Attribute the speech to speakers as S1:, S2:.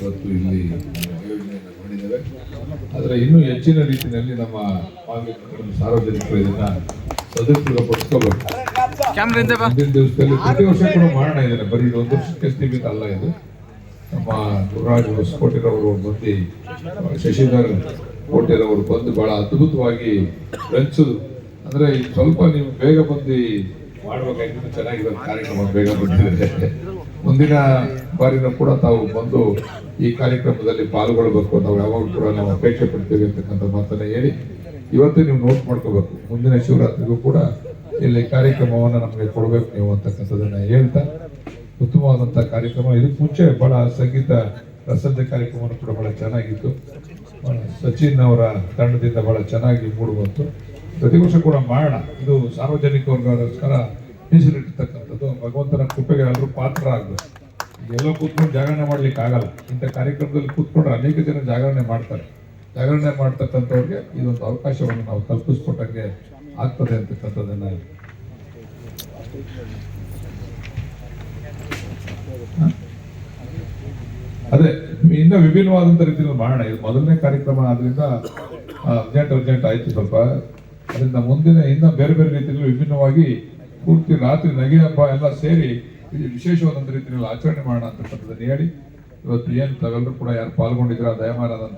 S1: ಇವತ್ತು ಇಲ್ಲಿ ಆಯೋಜನೆಯನ್ನು ಮಾಡಿದ್ದೇವೆ. ಆದರೆ ಇನ್ನೂ ಹೆಚ್ಚಿನ ರೀತಿಯಲ್ಲಿ ನಮ್ಮ ಸಾರ್ವಜನಿಕರು ಇದನ್ನ ಸದುಪಯೋಗಪಡಿಸ್ಕೋಬೇಕು. ಮುಂದಿನ ದಿವಸದಲ್ಲಿ ಪ್ರತಿ ವರ್ಷ ಕೂಡ ಮಾಡೋಣ ಇದನ್ನ ಬರೀ ಒಂದು ವರ್ಷಕ್ಕೆ ಸೀಮಿತ ಅಲ್ಲ ಇದು. ನಮ್ಮ ಗುರುರಾಜ್ ಹೊಸಕೋಟೆರವರು ಬಂದು ಶಶಿಧರ್ ಕೋಟೆರವರು ಬಂದು ಬಹಳ ಅದ್ಭುತವಾಗಿ ರಂಚಿದ್ರು ಅಂದ್ರೆ ಸ್ವಲ್ಪ ನೀವು ಬೇಗ ಬಂದು ಮಾಡ್ಬೇಕಾಗಿತ್ತು ಚೆನ್ನಾಗಿರೋ ಕಾರ್ಯಕ್ರಮ ಬೇಗ ಬಂದಿದೆ. ಮುಂದಿನ ಬಾರಿನೂ ಕೂಡ ತಾವು ಬಂದು ಈ ಕಾರ್ಯಕ್ರಮದಲ್ಲಿ ಪಾಲ್ಗೊಳ್ಬೇಕು. ನಾವು ಯಾವಾಗ ಕೂಡ ನಾವು ಅಪೇಕ್ಷೆ ಪಡ್ತೀವಿ ಅಂತಕ್ಕಂಥ ಮಾತನ್ನ ಹೇಳಿ ಇವತ್ತು ನೀವು ನೋಟ್ ಮಾಡ್ಕೋಬೇಕು. ಮುಂದಿನ ಶಿವರಾತ್ರಿಗೂ ಕೂಡ ಇಲ್ಲಿ ಕಾರ್ಯಕ್ರಮವನ್ನು ನಮಗೆ ಕೊಡಬೇಕು ನೀವು ಅಂತಕ್ಕಂಥದ್ದನ್ನ ಹೇಳ್ತಾ ಉತ್ತಮವಾದಂಥ ಕಾರ್ಯಕ್ರಮ. ಇದಕ್ಕೆ ಮುಂಚೆ ಬಹಳ ಸಂಗೀತ ರಸದ ಕಾರ್ಯಕ್ರಮವನ್ನು ಕೂಡ ಬಹಳ ಚೆನ್ನಾಗಿತ್ತು. ಸಚಿನ್ ಅವರ ತಂಡದಿಂದ ಬಹಳ ಚೆನ್ನಾಗಿ ಮೂಡುವಂತು. ಪ್ರತಿ ವರ್ಷ ಕೂಡ ಮಾಡೋಣ ಇದು ಸಾರ್ವಜನಿಕರಿಗೋಸ್ಕರ ಮೀಸಲಿಟ್ಟಿರ್ತಕ್ಕಂಥದ್ದು ಭಗವಂತನ ಕೃಪೆಗೆ ಎಲ್ಲರೂ ಪಾತ್ರ ಆಗಬೇಕು. ಎಲ್ಲೋ ಕೂತ್ಕೊಂಡು ಜಾಗರಣೆ ಮಾಡ್ಲಿಕ್ಕೆ ಆಗಲ್ಲ. ಇಂಥ ಕಾರ್ಯಕ್ರಮದಲ್ಲಿ ಕೂತ್ಕೊಂಡ್ರೆ ಅನೇಕ ಜನ ಜಾಗರಣೆ ಮಾಡ್ತಾರೆ. ಜಾಗರಣೆ ಮಾಡ್ತಕ್ಕಂಥವ್ರಿಗೆ ಇದೊಂದು ಅವಕಾಶವನ್ನು ನಾವು ಕಲ್ಪಿಸ್ಕೊಟ್ಟಂಗೆ ಆಗ್ತದೆ ಅಂತಕ್ಕಂಥದ್ದನ್ನ ಅದೇ, ಇನ್ನ ವಿಭಿನ್ನವಾದಂತ ರೀತಿಯಲ್ಲಿ ಮಾಡೋಣ. ಇದು ಮೊದಲನೇ ಕಾರ್ಯಕ್ರಮ ಆದ್ರಿಂದ ಅರ್ಜೆಂಟ್ ಅರ್ಜೆಂಟ್ ಆಯ್ತು ಸ್ವಲ್ಪ. ಅದರಿಂದ ಮುಂದಿನ ಇನ್ನ ಬೇರೆ ಬೇರೆ ರೀತಿಯಲ್ಲಿ ವಿಭಿನ್ನವಾಗಿ ಪೂರ್ತಿ ರಾತ್ರಿ ನಗೆ ಹಬ್ಬ ಎಲ್ಲ ಸೇರಿ ಇದು ವಿಶೇಷವಾದಂತ ರೀತಿಯಲ್ಲಿ ಆಚರಣೆ ಮಾಡೋಣ ಅಂತಕ್ಕಂಥದ್ದನ್ನು ಹೇಳಿ. ಇವತ್ತು ಏನು ತಾವೆಲ್ಲರೂ ಕೂಡ ಯಾರು ಪಾಲ್ಗೊಂಡಿದ್ದೀರಾ ದಯಮಾನದಂತ